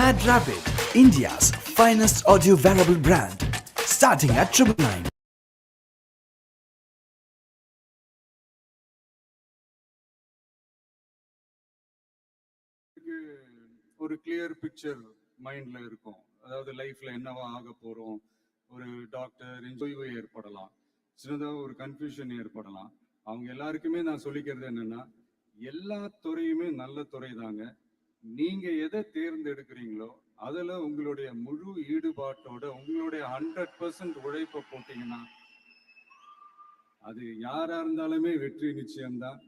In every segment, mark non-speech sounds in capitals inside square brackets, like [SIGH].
Mad Rabbit, India's finest audio wearable brand, starting at triple nine. ஒரு clear picture மைண்ட்ல இருக்கும். அதாவது லைஃப்ல என்னவா ஆக போறோம்? ஒரு டாக்டர் ஓய்வு ஏற்படலாம். சின்னதாக ஒரு கன்ஃபியூஷன் ஏற்படலாம். அவங்க எல்லாருக்குமே நான் சொல்லிக்கிறது என்னன்னா எல்லா துறையுமே நல்ல துறை தாங்க நீங்க எதை தேர்ந்தெடுக்கிறீங்களோ அதுல உங்களுடைய முழு ஈடுபாட்டோட உங்களுடைய ஹண்ட்ரட் பர்சன்ட் உழைப்பை போட்டீங்கன்னா அது யாரா இருந்தாலுமே வெற்றி நிச்சயம்தான்.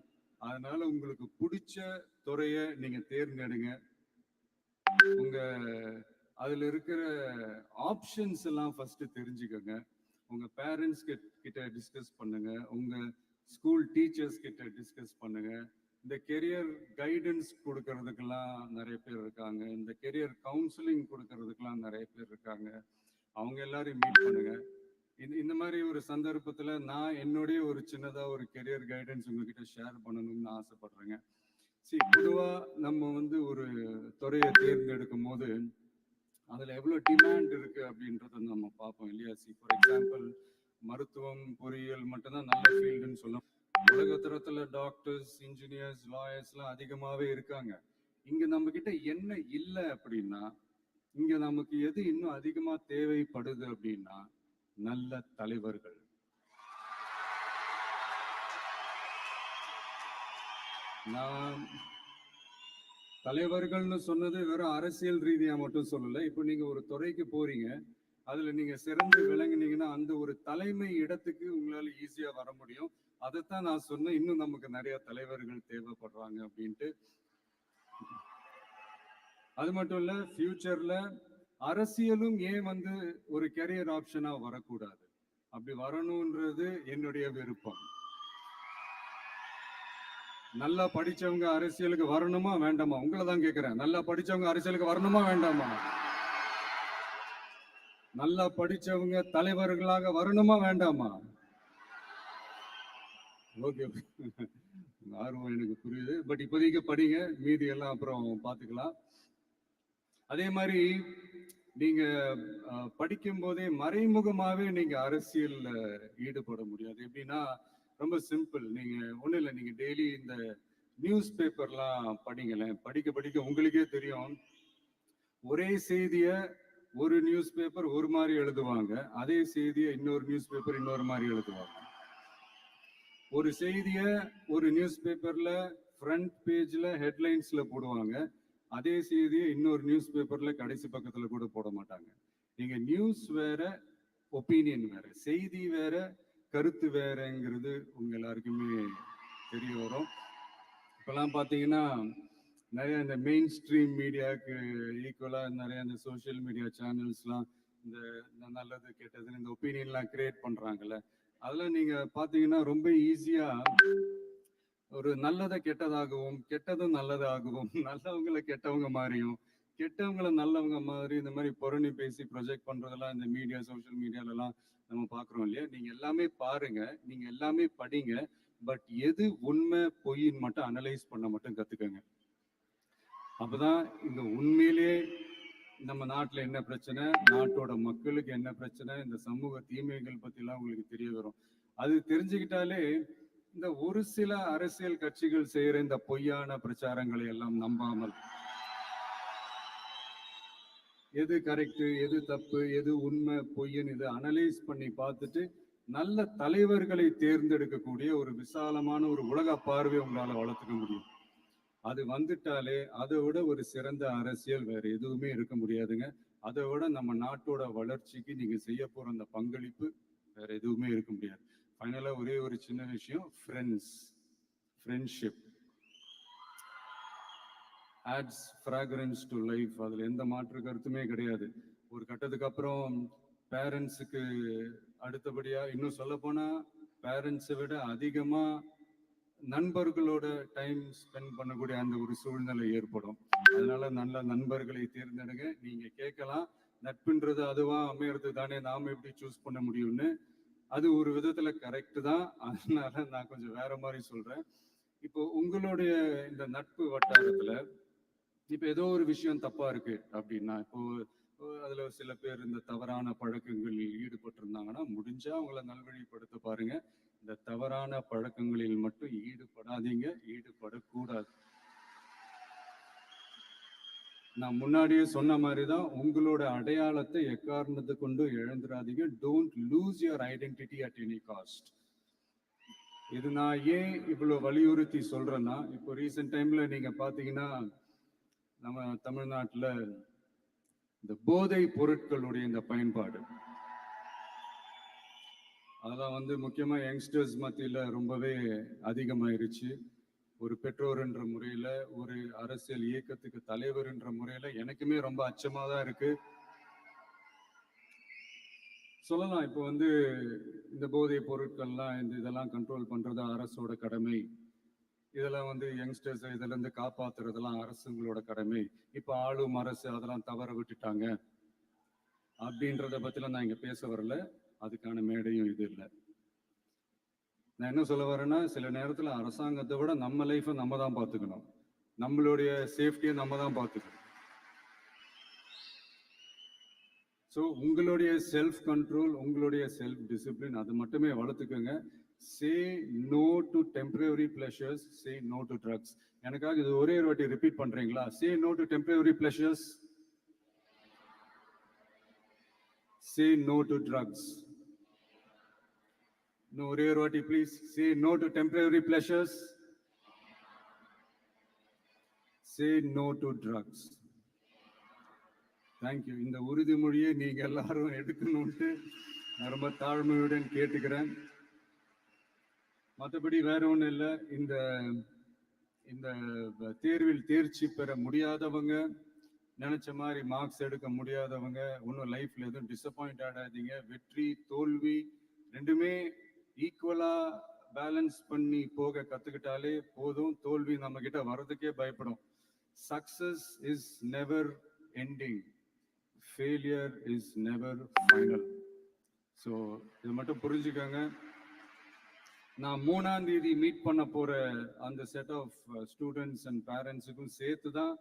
அதனால உங்களுக்கு பிடிச்ச துறைய நீங்க தேர்ந்தெடுங்க. உங்க அதுல இருக்கிற ஆப்ஷன்ஸ் எல்லாம் ஃபர்ஸ்ட் தெரிஞ்சுக்கோங்க. உங்க பேரண்ட்ஸ் கிட்ட டிஸ்கஸ் பண்ணுங்க. உங்க ஸ்கூல் டீச்சர்ஸ் கிட்ட டிஸ்கஸ் பண்ணுங்க. இந்த கெரியர் கைடன்ஸ் கொடுக்கறதுக்கெல்லாம் நிறைய பேர் இருக்காங்க. இந்த கெரியர் கவுன்சிலிங் கொடுக்கறதுக்கெல்லாம் நிறைய பேர் இருக்காங்க. அவங்க எல்லாரையும் மீட் பண்ணுங்க. இந்த இந்த மாதிரி ஒரு சந்தர்ப்பத்துல நான் என்னுடைய ஒரு சின்னதா ஒரு கெரியர் கைடன்ஸ் உங்ககிட்ட ஷேர் பண்ணணும்னு ஆசைப்படுறேங்க. சரி பொதுவா நம்ம வந்து ஒரு துறையை தேர்ந்தெடுக்கும் போது அதுல எவ்வளவு டிமாண்ட் இருக்கு அப்படின்றத நம்ம பார்ப்போம் இல்லையா? சி ஃபார் எக்ஸாம்பிள் மருத்துவம் பொறியியல் மட்டும்தான் நல்ல ஃபீல்டுன்னு சொல்லும் உலகத்திரத்துல டாக்டர்ஸ் இன்ஜினியர்ஸ் லாயர்ஸ் எல்லாம் அதிகமாவே இருக்காங்க. இங்க நம்ம கிட்ட என்ன இல்லை அப்படின்னா இங்க நமக்கு எது இன்னும் அதிகமா தேவைப்படுது அப்படின்னா நல்ல தலைவர்கள். நான் தலைவர்கள்னு சொன்னது வெறும் அரசியல் ரீதியா மட்டும் சொல்லல. இப்போ நீங்க ஒரு துறைக்கு போறீங்க அதுல நீங்க சிறந்து விளங்குனீங்கன்னா அந்த ஒரு தலைமை இடத்துக்கு உங்களால ஈஸியா வர முடியும். அதைத்தான் நான் சொன்னேன். இன்னும் நமக்கு நிறைய தலைவர்கள் தேவைப்படுறாங்க அப்படின்ட்டு. அது மட்டும் இல்ல ஃபியூச்சர்ல அரசியலும் ஏன் வந்து ஒரு கெரியர் ஆப்ஷனா வரக்கூடாது? அப்படி வரணும்ன்றது என்னுடைய விருப்பம். நல்லா படிச்சவங்க அரசியலுக்கு வரணுமா வேண்டாமா? உங்களை தான் கேட்கிறேன் நல்லா படிச்சவங்க அரசியலுக்கு வரணுமா வேண்டாமா? நல்லா படிச்சவங்க தலைவர்களாக வரணுமா வேண்டாமா? ஓகே [LAUGHS] ஆர்வம் எனக்கு புரியுது. பட் இப்போதைக்கு படிங்க. மீதி எல்லாம் அப்புறம் பார்த்துக்கலாம். அதே மாதிரி நீங்க படிக்கும் போதே மறைமுகமாவே நீங்க அரசியல்ல ஈடுபட முடியாது. எப்படின்னா ரொம்ப சிம்பிள் நீங்க ஒண்ணும் இல்லை. நீங்க டெய்லி இந்த நியூஸ் பேப்பர்லாம் படிங்களேன். படிக்க படிக்க உங்களுக்கே தெரியும். ஒரே செய்திய ஒரு நியூஸ் பேப்பர் ஒரு மாதிரி எழுதுவாங்க. அதே செய்தியை இன்னொரு நியூஸ் பேப்பர் இன்னொரு மாதிரி எழுதுவாங்க. ஒரு செய்திய ஒரு நியூஸ் பேப்பர்ல ஃப்ரண்ட் பேஜ்ல ஹெட்லைன்ஸ்ல போடுவாங்க. அதே செய்தியை இன்னொரு நியூஸ் பேப்பர்ல கடைசி பக்கத்துல கூட போட மாட்டாங்க. நீங்க நியூஸ் வேற ஒப்பீனியன் வேற செய்தி வேற கருத்து வேறங்கிறது உங்க எல்லாருக்குமே தெரிய வரும். இப்பெல்லாம் பாத்தீங்கன்னா நிறைய இந்த மெயின் ஸ்ட்ரீம் மீடியாவுக்கு ஈக்குவலா நிறைய இந்த சோஷியல் மீடியா சேனல்ஸ்லாம் இந்த இந்த நல்லது கெட்டதுன்னு இந்த ஒப்பீனியன்லாம் கிரியேட் பண்றாங்கல்ல. அதில் நீங்க பாத்தீங்கன்னா ரொம்ப ஈஸியா ஒரு நல்லதை கெட்டதாகவும் கெட்டதும் நல்லதாகவும் [LAUGHS] நல்லவங்களை கெட்டவங்க மாதிரியும் கெட்டவங்களை நல்லவங்க மாதிரி இந்த மாதிரி புரணி பேசி ப்ரொஜெக்ட் பண்றதெல்லாம் இந்த மீடியா சோஷியல் மீடியாலலாம் நம்ம பார்க்குறோம் இல்லையா? நீங்க எல்லாமே பாருங்க நீங்க எல்லாமே படிங்க பட் எது உண்மை பொய்ன்னு மட்டும் அனலைஸ் பண்ண மட்டும் கத்துக்கங்க. அப்பதான் இந்த உண்மையிலேயே நம்ம நாட்டுல என்ன பிரச்சனை? நாட்டோட மக்களுக்கு என்ன பிரச்சனை? இந்த சமூக தீமைகள் பற்றிலாம் உங்களுக்கு தெரிய வரும். அது தெரிஞ்சுக்கிட்டாலே இந்த ஒரு சில அரசியல் கட்சிகள் செய்யற இந்த பொய்யான பிரச்சாரங்களை எல்லாம் நம்பாமல் எது கரெக்டு எது தப்பு எது உண்மை பொய்ன்னு இதை அனலைஸ் பண்ணி பார்த்துட்டு நல்ல தலைவர்களை தேர்ந்தெடுக்கக்கூடிய ஒரு விசாலமான ஒரு உலக பார்வை உங்களால வளர்த்துக்க முடியும். அது வந்துட்டாலே அதை விட ஒரு சிறந்த அரசியல் வேற எதுவுமே இருக்க முடியாதுங்க. அதை விட நம்ம நாட்டோட வளர்ச்சிக்கு நீங்க செய்ய போற அந்த பங்களிப்பு வேற எதுவுமே இருக்க முடியாது. ஃபைனலா ஒரே ஒரு சின்ன விஷயம் friends friendship adds fragrance to life அதுல எந்த மாற்று கருத்துமே கிடையாது. ஒரு கட்டத்துக்கு அப்புறம் பேரண்ட்ஸுக்கு அடுத்தபடியா இன்னும் சொல்ல போனா பேரண்ட்ஸை விட அதிகமா நண்பர்களோட டைம் ஸ்பெண்ட் பண்ணக்கூடிய அந்த ஒரு சூழ்நிலை ஏற்படும். அதனால நல்ல நண்பர்களை தேர்ந்தெடுங்க. நீங்க கேட்கலாம். நட்புன்றது அதுவா அமையறது தானே? நாம எப்படி சூஸ் பண்ண முடியும்னு. அது ஒரு விதத்துல கரெக்ட் தான். அதனால நான் கொஞ்சம் வேற மாதிரி சொல்றேன். இப்போ உங்களுடைய இந்த நட்பு வட்டாரத்துல இப்ப ஏதோ ஒரு விஷயம் தப்பா இருக்கு அப்படின்னா இப்போ இப்போ அதுல சில பேர் இந்த தவறான பழக்கங்களில் ஈடுபட்டிருந்தாங்கன்னா முடிஞ்சா அவங்கள நல்வழிப்படுத்த பாருங்க. இந்த தவறான பழக்கங்களில் மட்டும் ஈடுபடாதீங்க ஈடுபடக்கூடாது. நான் முன்னாடியே சொன்ன மாதிரி தான் உங்களோட அடையாளத்தை எக்காரணத்தை கொண்டு இழந்துடாதீங்க. Don't lose your identity at any cost இது நான் ஏன் இவ்வளவு வலியுறுத்தி சொல்றேன்னா இப்போ ரீசெண்ட் டைம்ல நீங்க பாத்தீங்கன்னா நம்ம தமிழ்நாட்டுல இந்த போதை பொருட்களுடைய இந்த பயன்பாடு. அதெல்லாம் வந்து முக்கியமாக யங்ஸ்டர்ஸ் மத்தியில் ரொம்பவே அதிகமாயிருச்சு. ஒரு பெற்றோர் என்ற ஒரு அரசியல் இயக்கத்துக்கு தலைவர் என்ற எனக்குமே ரொம்ப அச்சமாக தான் இருக்கு. சொல்லலாம் இப்போ வந்து இந்த போதை பொருட்கள்லாம் இந்த இதெல்லாம் கண்ட்ரோல் பண்ணுறது அரசோட கடமை. இதெல்லாம் வந்து யங்ஸ்டர்ஸ் இதுலேருந்து காப்பாத்துறதெல்லாம் அரசுங்களோட கடமை. இப்போ ஆளும் அரசு அதெல்லாம் தவற விட்டுட்டாங்க. அப்படின்றத பற்றிலாம் நான் இங்கே பேச வரல. அதுக்கான மேடையும் இது இல்லை. நான் என்ன சொல்ல வரேன்னா சில நேரத்தில் அரசாங்கத்தை விட நம்ம லைஃப்பை நம்ம தான் பார்த்துக்கணும் நம்மளுடைய சேஃப்டியை நம்ம தான் பார்த்துக்கணும் ஸோ உங்களுடைய செல்ஃப் கண்ட்ரோல் உங்களுடைய செல்ஃப் டிசிப்ளின் அது மட்டுமே வளர்த்துக்கோங்க. Say no to temporary pleasures say no to drugs எனக்காக இது ஒரே ஒரு வாட்டி ரிப்பீட் பண்றீங்களா? Say no to temporary pleasures say no to drugs இன்னும் ஒரே ஒரு வாட்டி please say no to temporary pleasures say no to drugs thank you இந்த உறுதிமொழியை நீங்க எல்லாரும் எடுக்கணும்ட்டு நான் ரொம்ப தாழ்மையுடன் கேட்டுக்கிறேன். மற்றபடி வேற ஒன்றும் இல்லை. இந்த இந்த தேர்வில் தேர்ச்சி பெற முடியாதவங்க நினைச்ச மாதிரி மார்க்ஸ் எடுக்க முடியாதவங்க ஒன்றும் லைஃப்ல எதுவும் டிசப்பாயிண்ட் ஆடாதீங்க வெற்றி தோல்வி ரெண்டுமே ஈக்குவலா பேலன்ஸ் பண்ணி போக கத்துக்கிட்டாலே போதும். தோல்வி நம்ம கிட்ட வர்றதுக்கே பயப்படும். Success is never ending failure is never final so இது மட்டும் புரிஞ்சுக்கோங்க. நான் மூணாம் தேதி மீட் பண்ண போற அந்த set of students uh, and பேரண்ட்ஸுக்கும் சேர்த்து தான்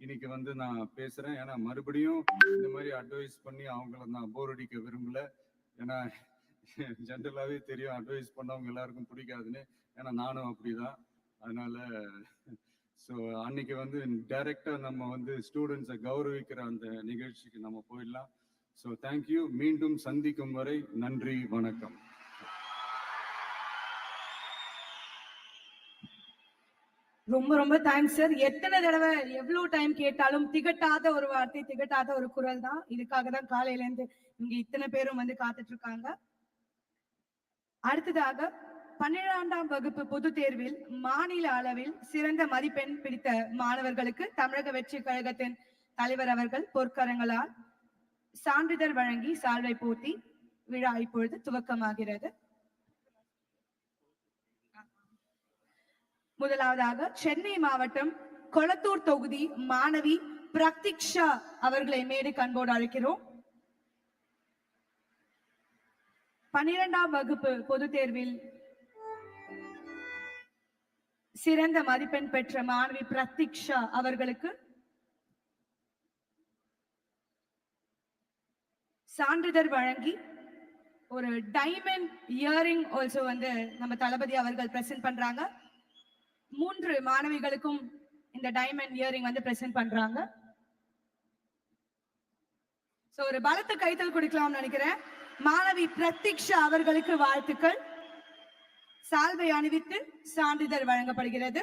இன்னைக்கு வந்து நான் பேசுறேன். ஏன்னா மறுபடியும் இந்த மாதிரி அட்வைஸ் பண்ணி அவங்கள நான் போர் அடிக்க விரும்பல. ஏன்னா ஜென்ரலாகவே தெரியும் அட்வைஸ் பண்ணவங்க எல்லாருக்கும் பிடிக்காதுன்னு. ஏன்னா நானும் அப்படிதான். அதனால ஸோ அன்னைக்கு வந்து டைரக்டாக நம்ம வந்து ஸ்டூடெண்ட்ஸை கௌரவிக்கிற அந்த நிகழ்ச்சிக்கு நம்ம போயிடலாம். ஸோ தேங்க்யூ மீண்டும் சந்திக்கும் வரை நன்றி வணக்கம். ரொம்ப ரொம்ப தேங்க்ஸ் சார் எத்தனை தடவை எவ்வளவு டைம் கேட்டாலும் திகட்டாத ஒரு வார்த்தை திகட்டாத ஒரு குரல் தான். இதுக்காக தான் காலையில இருந்து இங்க இத்தனை பேரும் வந்து காத்துட்டு இருக்காங்க. அடுத்ததாக பன்னிரெண்டாம் வகுப்பு பொது தேர்வில் மாநில அளவில் சிறந்த மதிப்பெண் பிடித்த மாணவர்களுக்கு தமிழக வெற்றி கழகத்தின் தலைவர் அவர்கள் பொற்கரங்களால் சான்றிதழ் வழங்கி சால்வை போட்டி விழா இப்பொழுது துவக்கமாகிறது. முதலாவதாக சென்னை மாவட்டம் கொளத்தூர் தொகுதி மாணவி பிரக்திக்ஷா அவர்களை மேடை கண்போடு அழைக்கிறோம். பன்னிரெண்டாம் வகுப்பு பொது தேர்வில் சிறந்த மதிப்பெண் பெற்ற மாணவி பிரதீக்ஷா அவர்களுக்கு சான்றிதழ் வழங்கி ஒரு டைமண்ட் இயரிங் ஆல்சோ வந்து நம்ம தளபதி அவர்கள் பிரசன்ட் பண்றாங்க. மூன்று மாணவிகளுக்கும் இந்த டைமண்ட் இயரிங் வந்து பிரசன்ட் பண்றாங்க. ஒரு பலத்து கைத்தல் கொடுக்கலாம்னு நினைக்கிறேன். மாணவி பிரத்திக்ஷா அவர்களுக்கு வாழ்த்துக்கள். சால்வை அணிவித்து சான்றிதழ் வழங்கப்படுகிறது.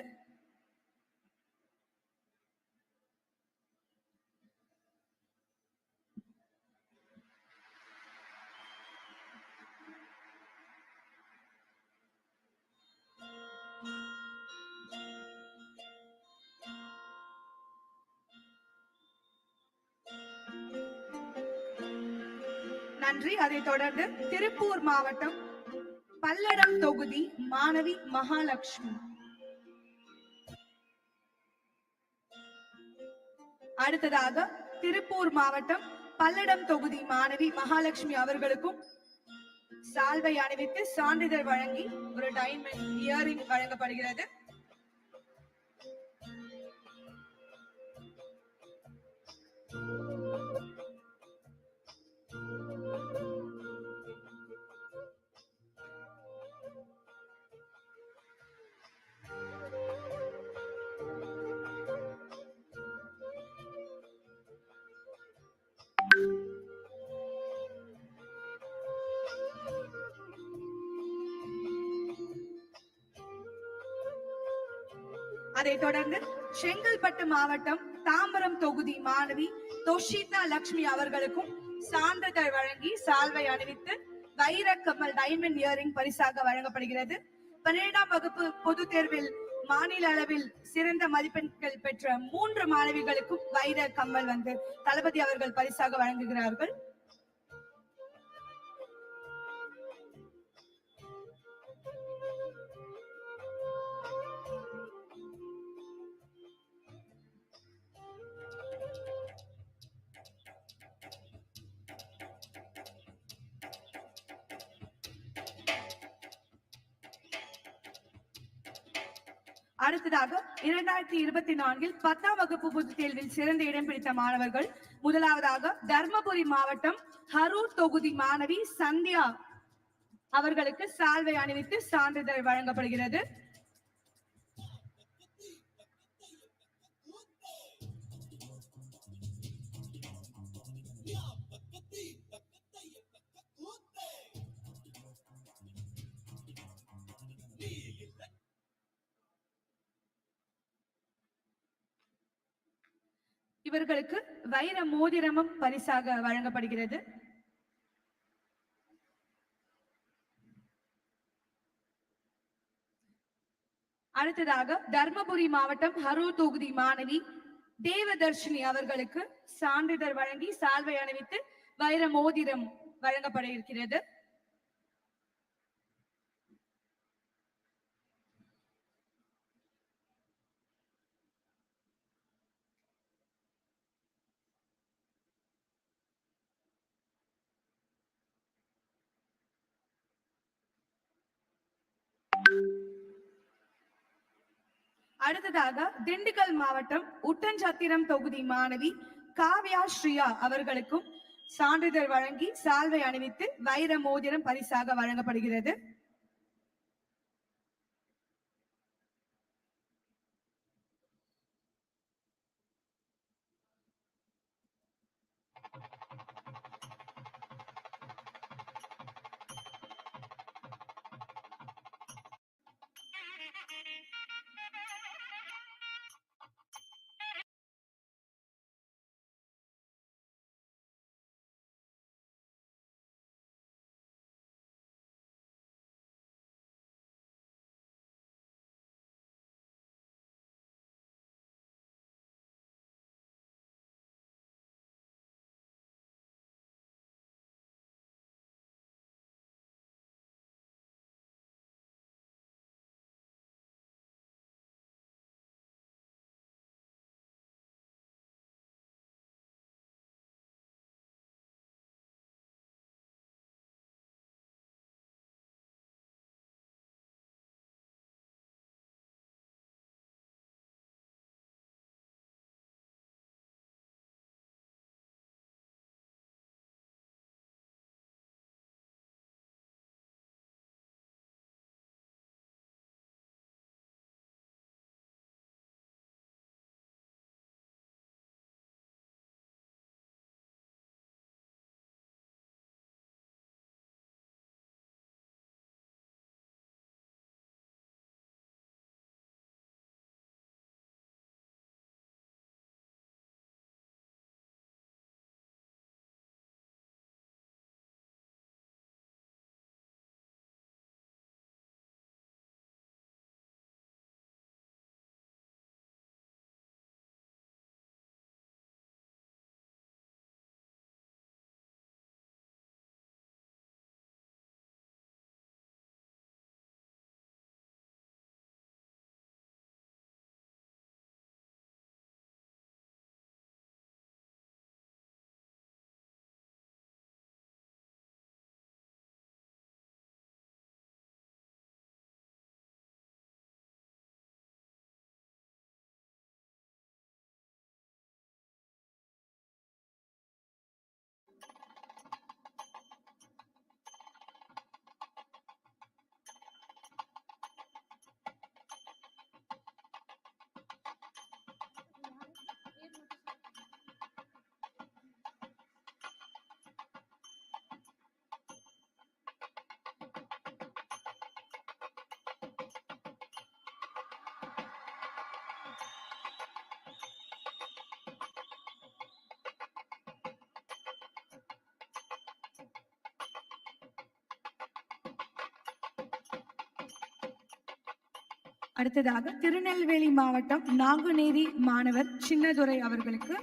நன்றி. அதைத் தொடர்ந்து திருப்பூர் மாவட்டம் பல்லடம் தொகுதி மாணவி மகாலட்சுமி. அடுத்ததாக திருப்பூர் மாவட்டம் பல்லடம் தொகுதி மாணவி மகாலட்சுமி அவர்களுக்கும் சால்வை அணிவித்து சான்றிதழ் வழங்கி ஒரு டைமண்ட் இயரிங் வழங்கப்படுகிறது. அதை தொடர்ந்து செங்கல்பட்டு மாவட்டம் தாம்பரம் தொகுதி மாணவி தொஷிதா லட்சுமி அவர்களுக்கும் சான்றிதழ் வழங்கி சால்வை அணிவித்து வைர கமல் டைமண்ட் இயரிங் பரிசாக வழங்கப்படுகிறது. பன்னிரெண்டாம் வகுப்பு பொது தேர்வில் மாநில அளவில் சிறந்த மதிப்பெண்கள் பெற்ற மூன்று மாணவிகளுக்கும் வைர கம்மல் வந்து தளபதி அவர்கள் பரிசாக வழங்குகிறார்கள். அடுத்ததாக இரண்டாயிரத்தி இருபத்தி நான்கில் பத்தாம் வகுப்பு பொதுத் தேர்வில் சிறந்த இடம் பிடித்த மாணவர்கள் முதலாவதாக தர்மபுரி மாவட்டம் ஹரூர் தொகுதி மாணவி சந்தியா அவர்களுக்கு சால்வை அணிவித்து சான்றிதழ் வழங்கப்படுகிறது. இவர்களுக்கு வைர மோதிரமும் பரிசாக வழங்கப்படுகிறது. அடுத்ததாக தர்மபுரி மாவட்டம் ஹரூர் தொகுதி மாணவி தேவதர்ஷினி அவர்களுக்கு சான்றிதழ் வழங்கி சால்வை அணிவித்து வைர மோதிரம் வழங்கப்பட இருக்கிறது. அடுத்ததாக திண்டுக்கல் மாவட்டம் உட்டஞ்சத்திரம் தொகுதி மாணவி காவ்யா ஸ்ரீயா அவர்களுக்கும் சான்றிதழ் வழங்கி சால்வை அணிவித்து வைர மோதிரம் பரிசாக வழங்கப்படுகிறது. அடுத்ததாக திருநெல்வேலி மாவட்டம் நாங்குநேரி மாணவர் சின்னதுரை அவர்களுக்கு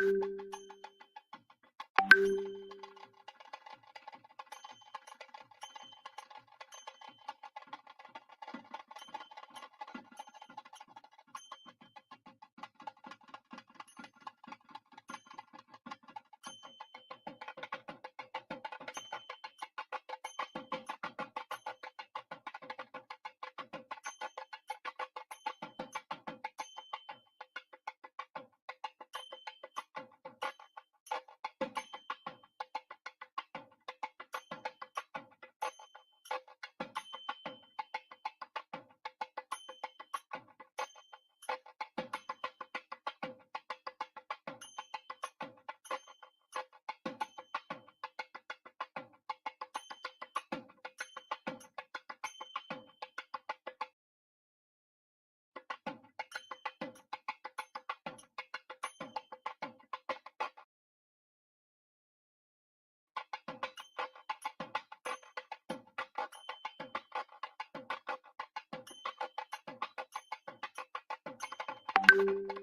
you you